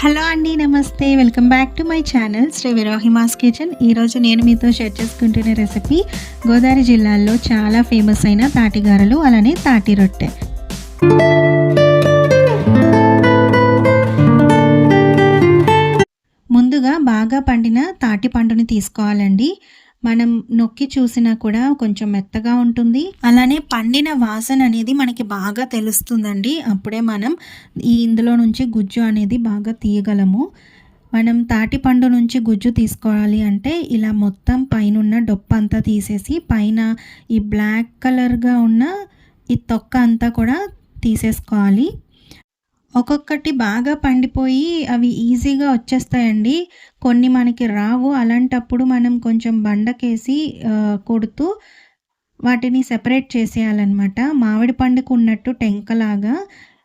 Hello అండి నమస్తే. Welcome back to my channel Sri విరోహిమాస్ kitchen. ఈరోజు నేను మీతో షేర్ చేసుకుంటున్న రెసిపీ గోదావరి జిల్లాలో చాలా ఫేమస్ అయిన తాటిగారలు అలానే తాటి రొట్టె. ముందుగా బాగా పండిన తాటి పండుని తీసుకోవాలండి. మనం నొక్కి చూసినా కూడా కొంచెం మెత్తగా ఉంటుంది. అలానే పండిన వాసన అనేది మనకి బాగా తెలుస్తుందండి. అప్పుడే మనం ఈ ఇందులో నుంచి గుజ్జు అనేది బాగా తీయగలము. మనం తాటి పండు నుంచి గుజ్జు తీసుకోవాలి అంటే ఇలా మొత్తం పైన డొప్ప అంతా తీసేసి పైన ఈ బ్లాక్ కలర్గా ఉన్న ఈ తొక్క అంతా కూడా తీసేసుకోవాలి. ఒక్కొక్కటి బాగా పండిపోయి అవి ఈజీగా వచ్చేస్తాయండి. కొన్ని మనకి రావు. అలాంటప్పుడు మనం కొంచెం బండకేసి కొడుతూ వాటిని సెపరేట్ చేసేయాలన్నమాట. మామిడి పండుకు ఉన్నట్టు టెంకలాగా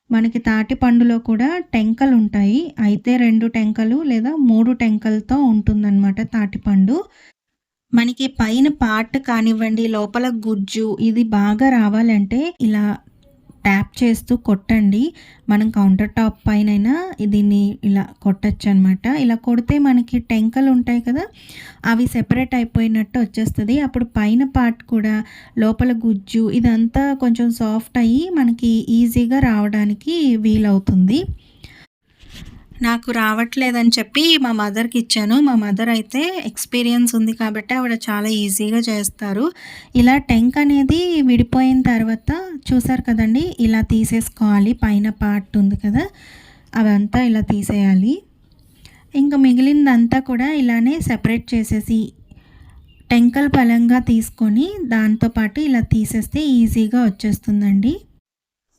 మనకి తాటి పండులో కూడా టెంకలు ఉంటాయి అయితే రెండు టెంకలు లేదా మూడు టెంకలతో ఉంటుందన్నమాట తాటిపండు మనకి పైన పార్ట్ కానివ్వండి లోపల గుజ్జు ఇది బాగా రావాలంటే ఇలా ట్యాప్ చేస్తూ కొట్టండి. మనం కౌంటర్ టాప్ పైన దీన్ని ఇలా కొట్టచ్చు అనమాట ఇలా కొడితే మనకి టెంకలు ఉంటాయి కదా అవి సెపరేట్ అయిపోయినట్టు వచ్చేస్తుంది. అప్పుడు పైన పార్ట్ కూడా లోపల గుజ్జు ఇదంతా కొంచెం సాఫ్ట్ అయ్యి మనకి ఈజీగా రావడానికి వీలవుతుంది. నాకు రావట్లేదని చెప్పి మా మదర్కి ఇచ్చాను. మా మదర్ అయితే ఎక్స్పీరియన్స్ ఉంది కాబట్టి ఆవిడ చాలా ఈజీగా చేస్తారు. ఇలా టెంక్ అనేది విడిపోయిన తర్వాత చూసారు కదండి ఇలా తీసేసుకోవాలి. పైన పార్ట్ ఉంది కదా అవంతా ఇలా తీసేయాలి. ఇంకా మిగిలిందంతా కూడా ఇలానే సెపరేట్ చేసేసి టెంకల్ పలంగా తీసుకొని దాంతోపాటు ఇలా తీసేస్తే ఈజీగా వచ్చేస్తుందండి.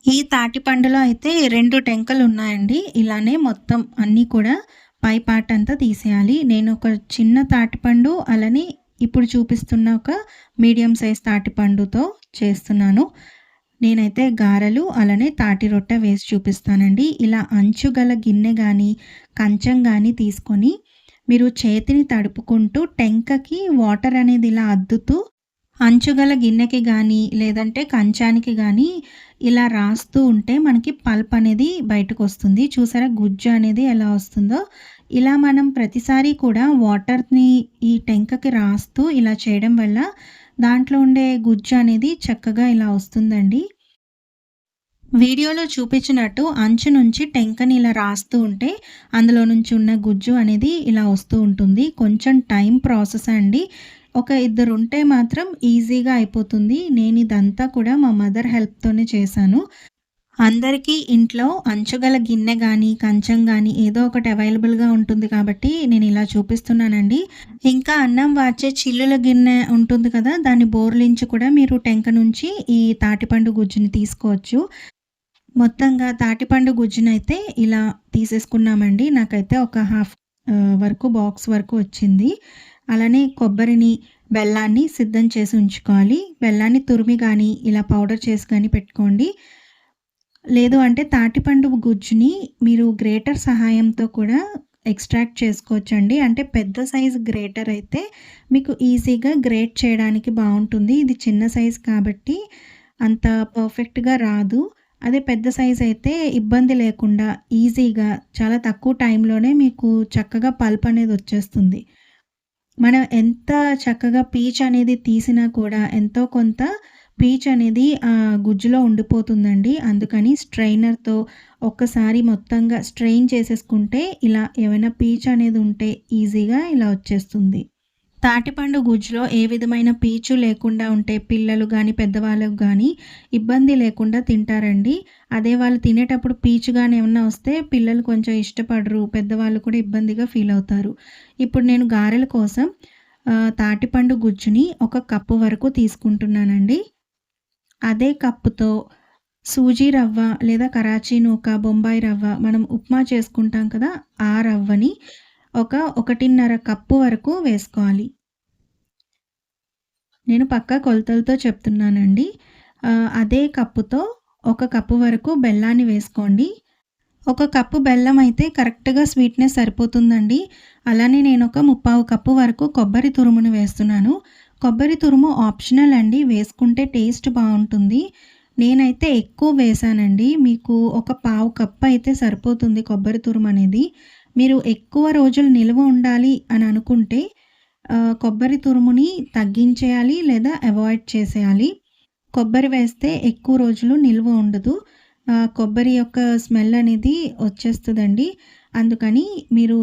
ఈ తాటి పండులో అయితే రెండు టెంకలు ఉన్నాయండి. ఇలానే మొత్తం అన్నీ కూడా పై పార్ట్ అంతా తీసేయాలి. నేను ఒక చిన్న తాటిపండు అలానే ఇప్పుడు చూపిస్తున్న ఒక మీడియం సైజ్ తాటిపండుతో చేస్తున్నాను. నేనైతే గారెలు అలానే తాటి రొట్టె వేసి చూపిస్తానండి. ఇలా అంచు గల గిన్నె కానీ కంచం కానీ తీసుకొని మీరు చేతిని తడుపుకుంటూ టెంకకి వాటర్ అనేది ఇలా అద్దుతూ అంచుగల గిన్నెకి కానీ లేదంటే కంచానికి కానీ ఇలా రాస్తూ ఉంటే మనకి పల్ప్ అనేది బయటకు వస్తుంది చూసారా? గుజ్జు అనేది ఎలా వస్తుందో? ఇలా మనం ప్రతిసారి కూడా వాటర్ని ఈ టెంకకి రాస్తూ ఇలా చేయడం వల్ల దాంట్లో ఉండే గుజ్జు అనేది చక్కగా ఇలా వస్తుందండి. వీడియోలో చూపించినట్టు అంచు నుంచి టెంకని ఇలా రాస్తూ ఉంటే అందులో నుంచి ఉన్న గుజ్జు అనేది ఇలా వస్తూ ఉంటుంది. కొంచెం టైం ప్రాసెస్ అండి? ఒక ఇద్దరు ఉంటే మాత్రం ఈజీగా అయిపోతుంది. నేను ఇదంతా కూడా మా మదర్ హెల్ప్తోనే చేశాను. అందరికీ ఇంట్లో అంచుగల గిన్నె కానీ కంచం కానీ ఏదో ఒకటి అవైలబుల్గా ఉంటుంది కాబట్టి నేను ఇలా చూపిస్తున్నానండి. ఇంకా అన్నం వాచే చిల్లుల గిన్నె ఉంటుంది కదా దాన్ని బోర్లించి కూడా మీరు టెంక నుంచి ఈ తాటిపండు గుజ్జుని తీసుకోవచ్చు. మొత్తంగా తాటిపండు గుజ్జునైతే ఇలా తీసేసుకున్నామండి. నాకైతే ఒక హాఫ్ వరకు బాక్స్ వరకు వచ్చింది. అలానే కొబ్బరిని బెల్లాన్ని సిద్ధం చేసి ఉంచుకోవాలి. బెల్లాన్ని తురిమి కానీ ఇలా పౌడర్ చేసి కానీ పెట్టుకోండి. లేదు అంటే తాటిపండు గుజ్జుని మీరు గ్రేటర్ సహాయంతో కూడా ఎక్స్ట్రాక్ట్ చేసుకోవచ్చండి. అంటే పెద్ద సైజ్ గ్రేటర్ అయితే మీకు ఈజీగా గ్రేట్ చేయడానికి బాగుంటుంది. ఇది చిన్న సైజ్ కాబట్టి అంత పర్ఫెక్ట్గా రాదు. అదే పెద్ద సైజ్ అయితే ఇబ్బంది లేకుండా ఈజీగా చాలా తక్కువ టైంలోనే మీకు చక్కగా పల్ప్ అనేది వచ్చేస్తుంది. మనం ఎంత చక్కగా పీచ్ అనేది తీసినా కూడా ఎంతో కొంత పీచ్ అనేది ఆ గుజ్జులో ఉండిపోతుందండి. అందుకని స్ట్రైనర్తో ఒక్కసారి మొత్తంగా స్ట్రెయిన్ చేసేసుకుంటే ఇలా ఏమైనా పీచ్ అనేది ఉంటే ఈజీగా ఇలా వచ్చేస్తుంది. తాటిపండు గుజ్జులో ఏ విధమైన పీచు లేకుండా ఉంటే పిల్లలు కానీ పెద్దవాళ్ళకు కానీ ఇబ్బంది లేకుండా తింటారండి. అదే వాళ్ళు తినేటప్పుడు పీచు కానీ ఏమన్నా వస్తే పిల్లలు కొంచెం ఇష్టపడరు పెద్దవాళ్ళు కూడా ఇబ్బందిగా ఫీల్ అవుతారు. ఇప్పుడు నేను గారెల కోసం తాటిపండు గుజ్జుని ఒక కప్పు వరకు తీసుకుంటున్నానండి. అదే కప్పుతో సూజీ రవ్వ లేదా కరాచీ నూక బొంబాయి రవ్వ మనం ఉప్మా చేసుకుంటాం కదా ఆ రవ్వని ఒక ఒకటిన్నర కప్పు వరకు వేసుకోవాలి. నేను పక్క కొలతలతో చెప్తున్నానండి. అదే కప్పుతో ఒక కప్పు వరకు బెల్లాన్ని వేసుకోండి. ఒక కప్పు బెల్లం అయితే కరెక్ట్గా స్వీట్నెస్ సరిపోతుందండి. అలానే నేను ఒక ముప్పావు కప్పు వరకు కొబ్బరి తురుమును వేస్తున్నాను. కొబ్బరి తురుము ఆప్షనల్ అండి. వేసుకుంటే టేస్ట్ బాగుంటుంది. నేనైతే ఎక్కువ వేసానండి. మీకు ఒక పావు కప్పు అయితే సరిపోతుంది కొబ్బరి తురుము అనేది మీరు ఎక్కువ రోజులు నిల్వ ఉండాలి అని అనుకుంటే కొబ్బరి తురుముని తగ్గించేయాలి లేదా అవాయిడ్ చేసేయాలి. కొబ్బరి వేస్తే ఎక్కువ రోజులు నిల్వ ఉండదు. కొబ్బరి యొక్క స్మెల్ అనేది వచ్చేస్తుందండి. అందుకని మీరు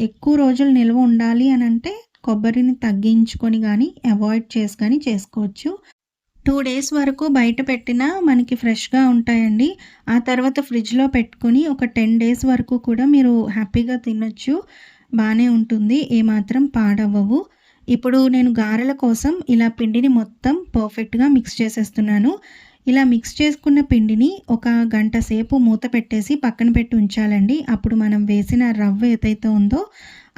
ఎక్కువ రోజులు నిల్వ ఉండాలి అని అంటే కొబ్బరిని తగ్గించుకొని కానీ అవాయిడ్ చేసి కానీ చేసుకోవచ్చు. టూ డేస్ వరకు బయట పెట్టినా మనకి ఫ్రెష్గా ఉంటాయండి. ఆ తర్వాత ఫ్రిడ్జ్లో పెట్టుకుని ఒక టెన్ డేస్ వరకు కూడా మీరు హ్యాపీగా తినొచ్చు. బాగానే ఉంటుంది. ఏమాత్రం పాడవ్వవు. ఇప్పుడు నేను గారెల కోసం ఇలా పిండిని మొత్తం పర్ఫెక్ట్గా మిక్స్ చేసేస్తున్నాను. ఇలా మిక్స్ చేసుకున్న పిండిని ఒక గంట సేపు మూత పెట్టేసి పక్కన పెట్టి ఉంచాలండి. అప్పుడు మనం వేసిన రవ్వ ఏదైతే ఉందో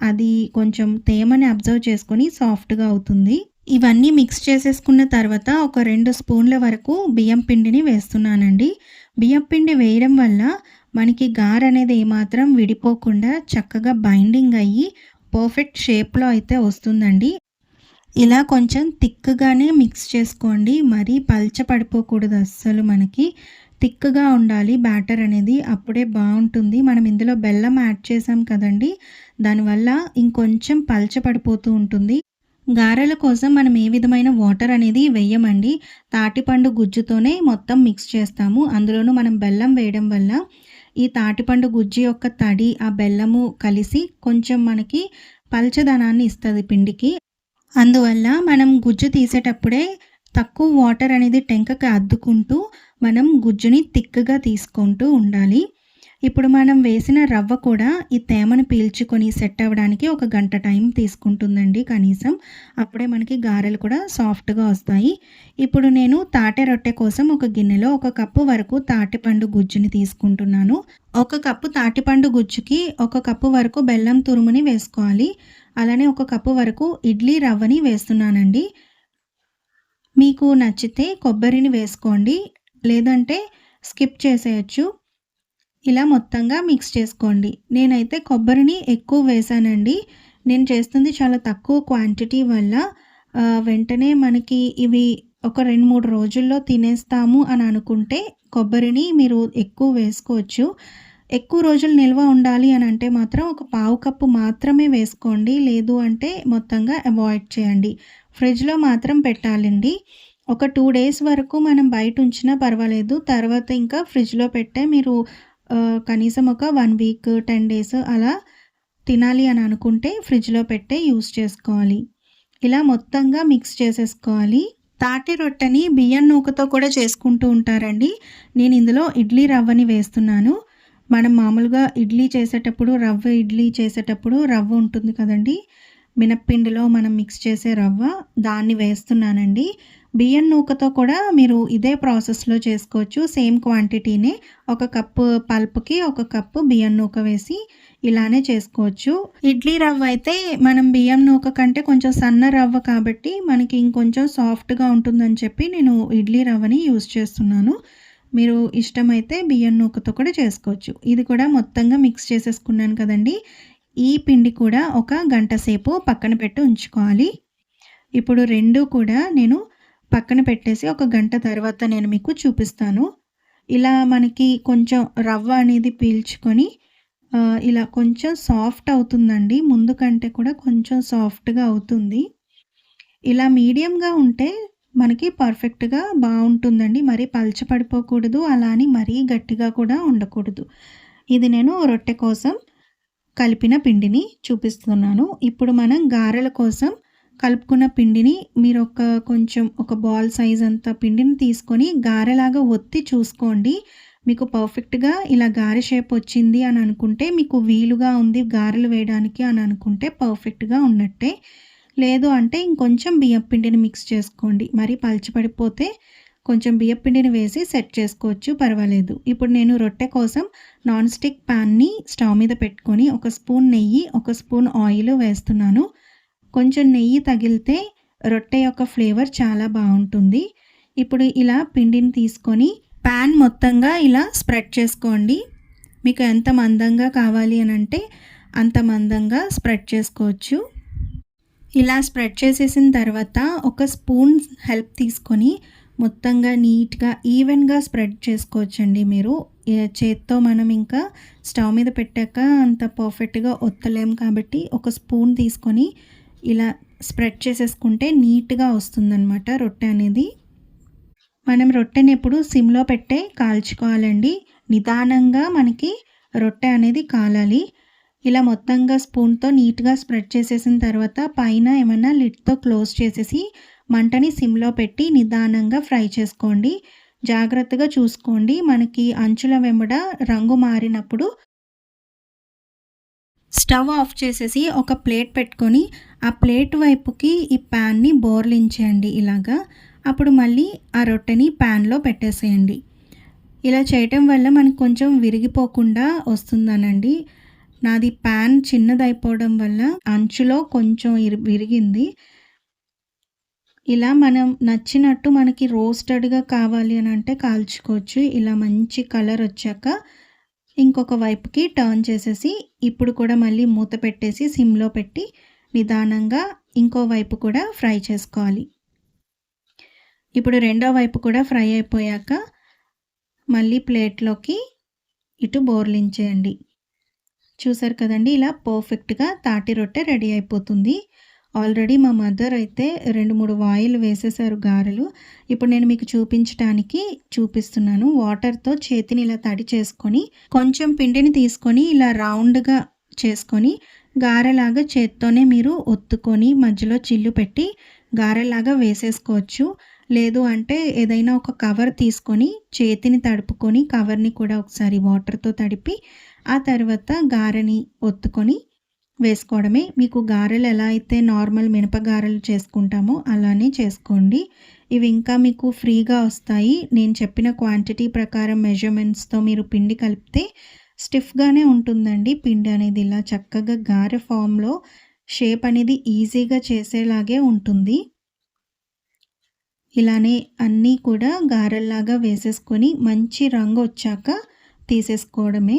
అది కొంచెం తేమని అబ్జర్వ్ చేసుకొని సాఫ్ట్గా అవుతుంది. ఇవన్నీ మిక్స్ చేసేసుకున్న తర్వాత ఒక రెండు స్పూన్ల వరకు బియ్యం పిండిని వేస్తున్నానండి. బియ్యం పిండి వేయడం వల్ల మనకి గార్ అనేది ఏమాత్రం విడిపోకుండా చక్కగా బైండింగ్ అయ్యి పర్ఫెక్ట్ షేప్లో అయితే వస్తుందండి. ఇలా కొంచెం థిక్గానే మిక్స్ చేసుకోండి. మరీ పల్చ పడిపోకూడదు అస్సలు మనకి. థిక్గా ఉండాలి. బ్యాటర్ అనేది అప్పుడే బాగుంటుంది. మనం ఇందులో బెల్లం యాడ్ చేసాం కదండి. దానివల్ల ఇంకొంచెం పల్చ పడిపోతూ ఉంటుంది. గారెల కోసం మనం ఏ విధమైన వాటర్ అనేది వేయమండి. తాటిపండు గుజ్జుతోనే మొత్తం మిక్స్ చేస్తాము. అందులోనూ మనం బెల్లం వేయడం వల్ల ఈ తాటిపండు గుజ్జు యొక్క తడి ఆ బెల్లము కలిసి కొంచెం మనకి పల్చదనాన్ని ఇస్తుంది పిండికి. అందువల్ల మనం గుజ్జు తీసేటప్పుడే తక్కువ వాటర్ అనేది టెంకకి అద్దుకుంటూ మనం గుజ్జుని తిక్కగా తీసుకుంటూ ఉండాలి. ఇప్పుడు మనం వేసిన రవ్వ కూడా ఈ తేమను పీల్చుకొని సెట్ అవ్వడానికి ఒక గంట టైం తీసుకుంటుందండి కనీసం. అప్పుడే మనకి గారెలు కూడా సాఫ్ట్గా వస్తాయి. ఇప్పుడు నేను తాటే రొట్టె కోసం ఒక గిన్నెలో ఒక కప్పు వరకు తాటిపండు గుజ్జుని తీసుకుంటున్నాను. ఒక కప్పు తాటిపండు గుజ్జుకి ఒక కప్పు వరకు బెల్లం తురుముని వేసుకోవాలి. అలానే ఒక కప్పు వరకు ఇడ్లీ రవ్వని వేస్తున్నానండి. మీకు నచ్చితే కొబ్బరిని వేసుకోండి. లేదంటే స్కిప్ చేసేయచ్చు. ఇలా మొత్తంగా మిక్స్ చేసుకోండి. నేనైతే కొబ్బరిని ఎక్కువ వేసానండి. నేను చేస్తుంది చాలా తక్కువ క్వాంటిటీ వల్ల వెంటనే మనకి ఇవి ఒక రెండు మూడు రోజుల్లో తినేస్తాము అని అనుకుంటే కొబ్బరిని మీరు ఎక్కువ వేసుకోవచ్చు. ఎక్కువ రోజులు నిల్వ ఉండాలి అని అంటే మాత్రం ఒక పావు కప్పు మాత్రమే వేసుకోండి. లేదు అంటే మొత్తంగా అవాయిడ్ చేయండి. ఫ్రిడ్జ్లో మాత్రం పెట్టాలండి. ఒక టూ డేస్ వరకు మనం బయట ఉంచినా పర్వాలేదు. తర్వాత ఇంకా ఫ్రిడ్జ్లో పెట్టే మీరు కనీసం ఒక వన్ వీక్ టెన్ డేస్ అలా తినాలి అని అనుకుంటే ఫ్రిడ్జ్లో పెట్టే యూస్ చేసుకోవాలి. ఇలా మొత్తంగా మిక్స్ చేసేసుకోవాలి. తాటి రొట్టెని బియ్యం నూకతో కూడా చేసుకుంటూ ఉంటారండి. నేను ఇందులో ఇడ్లీ రవ్వని వేస్తున్నాను. మనం మామూలుగా ఇడ్లీ చేసేటప్పుడు రవ్వ ఇడ్లీ చేసేటప్పుడు రవ్వ ఉంటుంది కదండి. మినప్పిండిలో మనం మిక్స్ చేసే రవ్వ దాన్ని వేస్తున్నానండి. బియ్యం నూకతో కూడా మీరు ఇదే ప్రాసెస్లో చేసుకోవచ్చు. సేమ్ క్వాంటిటీనే ఒక కప్పు పల్ప్కి ఒక కప్పు బియ్యం నూక వేసి ఇలానే చేసుకోవచ్చు. ఇడ్లీ రవ్వ అయితే మనం బియ్యం నూక కంటే కొంచెం సన్న రవ్వ కాబట్టి మనకి ఇంకొంచెం సాఫ్ట్గా ఉంటుందని చెప్పి నేను ఇడ్లీ రవ్వని యూజ్ చేస్తున్నాను. మీరు ఇష్టమైతే బియ్యం నూకతో కూడా చేసుకోవచ్చు. ఇది కూడా మొత్తంగా మిక్స్ చేసేసుకున్నాను కదండి. ఈ పిండి కూడా ఒక గంట సేపు పక్కన పెట్టి ఉంచుకోవాలి. ఇప్పుడు రెండు కూడా నేను పక్కన పెట్టేసి ఒక గంట తర్వాత నేను మీకు చూపిస్తాను. ఇలా మనకి కొంచెం రవ్వ అనేది పీల్చుకొని ఇలా కొంచెం సాఫ్ట్ అవుతుందండి. ముందు కంటే కూడా కొంచెం సాఫ్ట్గా అవుతుంది. ఇలా మీడియంగా ఉంటే మనకి పర్ఫెక్ట్గా బాగుంటుందండి. మరీ పలచపడిపోకూడదు అలా అని మరీ గట్టిగా కూడా ఉండకూడదు. ఇది నేను రొట్టె కోసం కలిపిన పిండిని చూపిస్తున్నాను. ఇప్పుడు మనం గారెల కోసం కలుపుకున్న పిండిని మీరు ఒక కొంచెం ఒక బాల్ సైజ్ అంత పిండిని తీసుకొని గారెలాగా ఒత్తి చూసుకోండి. మీకు పర్ఫెక్ట్గా ఇలా గారె షేప్ వచ్చింది అని అనుకుంటే మీకు వీలుగా ఉంది గారెలు వేయడానికి అని అనుకుంటే పర్ఫెక్ట్గా ఉన్నట్టే. లేదు అంటే ఇంకొంచెం బియ్యం పిండిని మిక్స్ చేసుకోండి. మరి పలిచిపడిపోతే కొంచెం బియ్యం పిండిని వేసి సెట్ చేసుకోవచ్చు పర్వాలేదు. ఇప్పుడు నేను రొట్టె కోసం నాన్ స్టిక్ ప్యాన్ని స్టవ్ మీద పెట్టుకొని ఒక స్పూన్ నెయ్యి ఒక స్పూన్ ఆయిల్ వేస్తున్నాను. కొంచెం నెయ్యి తగిలితే రొట్టె యొక్క ఫ్లేవర్ చాలా బాగుంటుంది. ఇప్పుడు ఇలా పిండిని తీసుకొని ప్యాన్ మొత్తంగా ఇలా స్ప్రెడ్ చేసుకోండి. మీకు ఎంత మందంగా కావాలి అని అంటే అంత మందంగా స్ప్రెడ్ చేసుకోవచ్చు. ఇలా స్ప్రెడ్ చేసేసిన తర్వాత ఒక స్పూన్ హెల్ప్ తీసుకొని మొత్తంగా నీట్గా ఈవెన్గా స్ప్రెడ్ చేసుకోవచ్చండి మీరు. చేత్తో మనం ఇంకా స్టవ్ మీద పెట్టాక అంత పర్ఫెక్ట్గా ఒత్తలేం కాబట్టి ఒక స్పూన్ తీసుకొని ఇలా స్ప్రెడ్ చేసేసుకుంటే నీట్గా వస్తుందన్నమాట రొట్టె అనేది. మనం రొట్టెని ఎప్పుడు సిమ్లో పెట్టే కాల్చుకోవాలండి. నిదానంగా మనకి రొట్టె అనేది కాలాలి. ఇలా మొత్తంగా స్పూన్తో నీట్గా స్ప్రెడ్ చేసేసిన తర్వాత పైన ఏమైనా లిడ్తో క్లోజ్ చేసేసి మంటని సిమ్లో పెట్టి నిదానంగా ఫ్రై చేసుకోండి. జాగ్రత్తగా చూసుకోండి. మనకి అంచుల వెంబడ రంగు మారినప్పుడు స్టవ్ ఆఫ్ చేసేసి ఒక ప్లేట్ పెట్టుకొని ఆ ప్లేట్ వైపుకి ఈ ప్యాన్ని బోర్లించేయండి ఇలాగా. అప్పుడు మళ్ళీ ఆ రొట్టెని ప్యాన్లో పెట్టేసేయండి. ఇలా చేయటం వల్ల మనకు కొంచెం విరిగిపోకుండా వస్తుందనండి. నాది ప్యాన్ చిన్నదైపోవడం వల్ల అంచులో కొంచెం విరిగింది. ఇలా మనం నచ్చినట్టు మనకి రోస్టెడ్గా కావాలి అని అంటే కాల్చుకోవచ్చు. ఇలా మంచి కలర్ వచ్చాక ఇంకొక వైపుకి టర్న్ చేసేసి ఇప్పుడు కూడా మళ్ళీ మూత పెట్టేసి సిమ్లో పెట్టి నిదానంగా ఇంకో వైపు కూడా ఫ్రై చేసుకోవాలి. ఇప్పుడు రెండో వైపు కూడా ఫ్రై అయిపోయాక మళ్ళీ ప్లేట్లోకి ఇటు బోర్లించేయండి చూసారు కదండి ఇలా పర్ఫెక్ట్గా తాటి రొట్టె రెడీ అయిపోతుంది. ఆల్రెడీ మా మదర్ అయితే రెండు మూడు వాయిల్ వేసేసారు గారెలు. ఇప్పుడు నేను మీకు చూపించడానికి చూపిస్తున్నాను. వాటర్తో చేతిని ఇలా తడి చేసుకొని కొంచెం పిండిని తీసుకొని ఇలా రౌండ్గా చేసుకొని గారెలాగా చేత్తోనే మీరు ఒత్తుకొని మధ్యలో చిల్లు పెట్టి గారెలాగా వేసేసుకోవచ్చు. లేదు అంటే ఏదైనా ఒక కవర్ తీసుకొని చేతిని తడుపుకొని కవర్ని కూడా ఒకసారి వాటర్తో తడిపి ఆ తర్వాత గారెని ఒత్తుకొని వేసుకోవడమే. మీకు గారెలు ఎలా అయితే నార్మల్ మినప గారెలు చేసుకుంటామో అలానే చేసుకోండి. ఇవి ఇంకా మీకు ఫ్రీగా వస్తాయి. నేను చెప్పిన క్వాంటిటీ ప్రకారం మెజర్మెంట్స్తో మీరు పిండి కలిపితే స్టిఫ్గానే ఉంటుందండి. పిండి అనేది ఇలా చక్కగా గారె ఫామ్లో షేప్ అనేది ఈజీగా చేసేలాగే ఉంటుంది. ఇలానే అన్నీ కూడా గారెల్లాగా వేసేసుకొని మంచి రంగు వచ్చాక తీసేసుకోవడమే.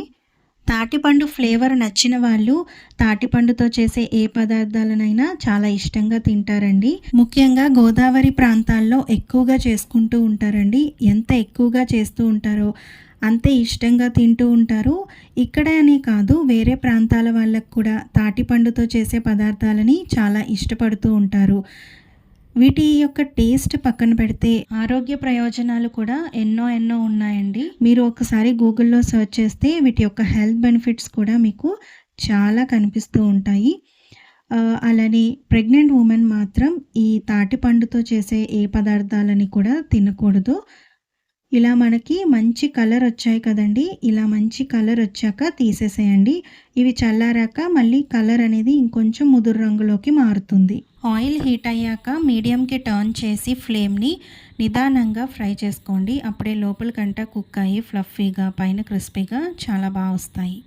తాటిపండు ఫ్లేవర్ నచ్చిన వాళ్ళు తాటిపండుతో చేసే ఏ పదార్థాలనైనా చాలా ఇష్టంగా తింటారండి. ముఖ్యంగా గోదావరి ప్రాంతాల్లో ఎక్కువగా చేసుకుంటూ ఉంటారండి. ఎంత ఎక్కువగా చేస్తూ ఉంటారో అంతే ఇష్టంగా తింటూ ఉంటారు. ఇక్కడే అనే కాదు వేరే ప్రాంతాల వాళ్ళకు కూడా తాటిపండుతో చేసే పదార్థాలని చాలా ఇష్టపడుతూ ఉంటారు. వీటి యొక్క టేస్ట్ పక్కన పెడితే ఆరోగ్య ప్రయోజనాలు కూడా ఎన్నో ఎన్నో ఉన్నాయండి. మీరు ఒకసారి గూగుల్లో సెర్చ్ చేస్తే వీటి యొక్క హెల్త్ బెనిఫిట్స్ కూడా మీకు చాలా కనిపిస్తూ ఉంటాయి. అలానే ప్రెగ్నెంట్ ఉమెన్ మాత్రం ఈ తాటి పండుతో చేసే ఏ పదార్థాలని కూడా తినకూడదు. ఇలా మనకి మంచి కలర్ వచ్చాయి కదండి. ఇలా మంచి కలర్ వచ్చాక తీసేసేయండి. ఇవి చల్లారాక మళ్ళీ కలర్ అనేది ఇంకొంచెం ముదురు రంగులోకి మారుతుంది. ఆయిల్ హీట్ అయ్యాక మీడియంకి టర్న్ చేసి ఫ్లేమ్ని నిదానంగా ఫ్రై చేసుకోండి. అప్పుడే లోపలికంట కుక్ అయ్యి ఫ్లఫీగా పైన క్రిస్పీగా చాలా బాగా వస్తాయి.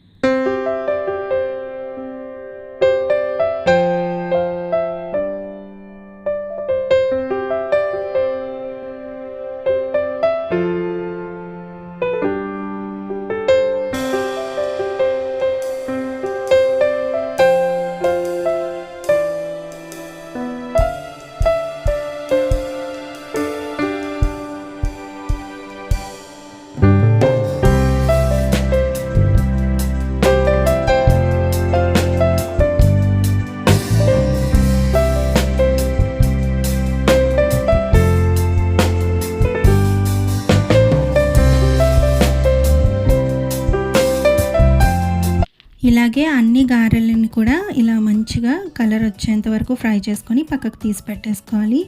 గారెలని కూడా ఇలా మంచిగా కలర్ వచ్చేంత వరకు ఫ్రై చేసుకొని పక్కకు తీసి పెట్టేసుకోవాలి.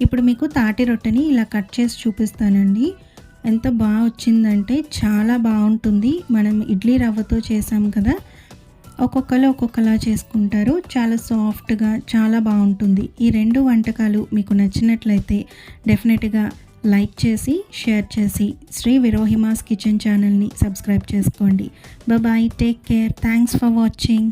ఇప్పుడు మీకు తాటి రొట్టెని ఇలా కట్ చేసి చూపిస్తానండి. ఎంత బాగా వచ్చిందంటే చాలా బాగుంటుంది. మనం ఇడ్లీ రవ్వతో చేసాం కదా ఒక్కొక్కరు ఒక్కొక్కలా చేసుకుంటారు. చాలా సాఫ్ట్గా చాలా బాగుంటుంది. ఈ రెండు వంటకాలు మీకు నచ్చినట్లయితే డెఫినెట్గా లైక్ చేసి షేర్ చేసి శ్రీ విరోహిమాస్ కిచెన్ ఛానల్ని సబ్స్క్రైబ్ చేసుకోండి. Bye take care thanks for watching